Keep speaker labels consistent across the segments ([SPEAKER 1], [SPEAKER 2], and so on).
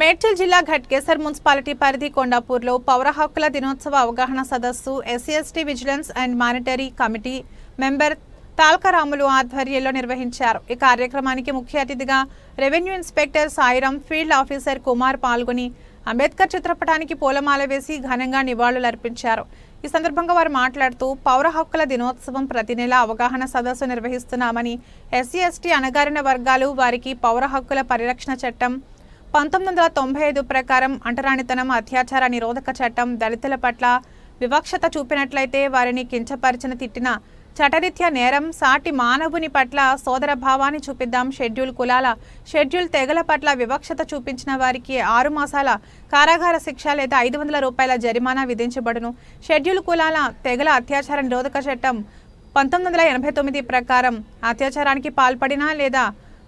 [SPEAKER 1] మేడ్చల్ జిల్లా ఘట్కేసర్ మున్సిపాలిటీ పరిధి కొండాపూర్లో పౌర హక్కుల దినోత్సవ అవగాహన సదస్సు SC ST vigilance and monitory committee member Talkaramulu ఆధ్వర్యంలో నిర్వహించారు. ఈ కార్యక్రమానికి ముఖ్య అతిథిగా revenue inspector Sairam field officer Kumar పాల్గొని అంబేద్కర్ చిత్రపటానికి పూలమాల వేసి ఘనంగా నివాళులర్పించారు ఈ సందర్భంగా వారు మాట్లాడుతూ పౌర హక్కుల దినోత్సవం ప్రతి నెల అవగాహన సదస్సు నిర్వహిస్తున్నామని ఎస్సీ ఎస్టీ అణగారిన వర్గాలు వారికి పౌర హక్కుల పరిరక్షణ చట్టం పంతొమ్మిది వందల తొంభై ఐదు ప్రకారం అంటరానితనం అత్యాచార నిరోధక చట్టం దళితుల పట్ల వివక్షత చూపినట్లయితే వారిని కించపరిచిన తిట్టిన చటరీత్యా నేరం సాటి మానవుని పట్ల సోదర భావాన్ని చూపిద్దాం షెడ్యూల్ కులాల షెడ్యూల్ తెగల పట్ల వివక్షత చూపించిన వారికి ఆరు మాసాల కారాగార శిక్ష లేదా ఐదు వందల రూపాయల జరిమానా విధించబడును. షెడ్యూల్ కులాల తెగల అత్యాచార నిరోధక చట్టం పంతొమ్మిది వందల ఎనభై తొమ్మిది ప్రకారం అత్యాచారానికి పాల్పడినా లేదా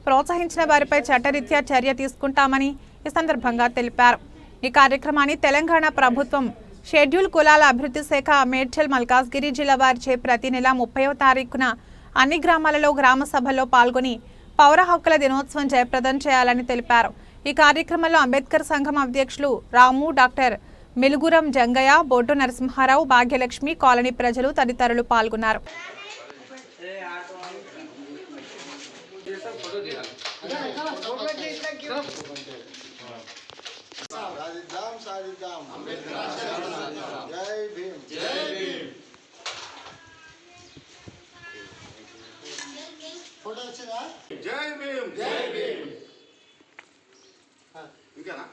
[SPEAKER 1] ప్రోత్సహించిన వారిపై చట్టరీత్యా చర్య తీసుకుంటామని ఈ సందర్భంగా తెలిపారు. ఈ కార్యక్రమాన్ని తెలంగాణ ప్రభుత్వం షెడ్యూల్ కులాల అభివృద్ధి శాఖ మేడ్చల్ మల్కాజ్గిరి జిల్లా వారిచే ప్రతి నెల ముప్పైవ తారీఖున అన్ని గ్రామాలలో గ్రామ సభల్లో పాల్గొని పౌర హక్కుల దినోత్సవం జయప్రదం చేయాలని తెలిపారు. ఈ కార్యక్రమంలో అంబేద్కర్ సంఘం అధ్యక్షులు రాము డాక్టర్ మిలుగురం జంగయ్య బొడ్డు నరసింహారావు భాగ్యలక్ష్మి కాలనీ ప్రజలు తదితరులు పాల్గొన్నారు.
[SPEAKER 2] సార్ ఫోటో తీయాలి సాధిద్దాం సాధిద్దాం జై భీమ్. జై భీమ్. ఫోటో వచ్చిందా జై భీమ్. జై ఇంకేనా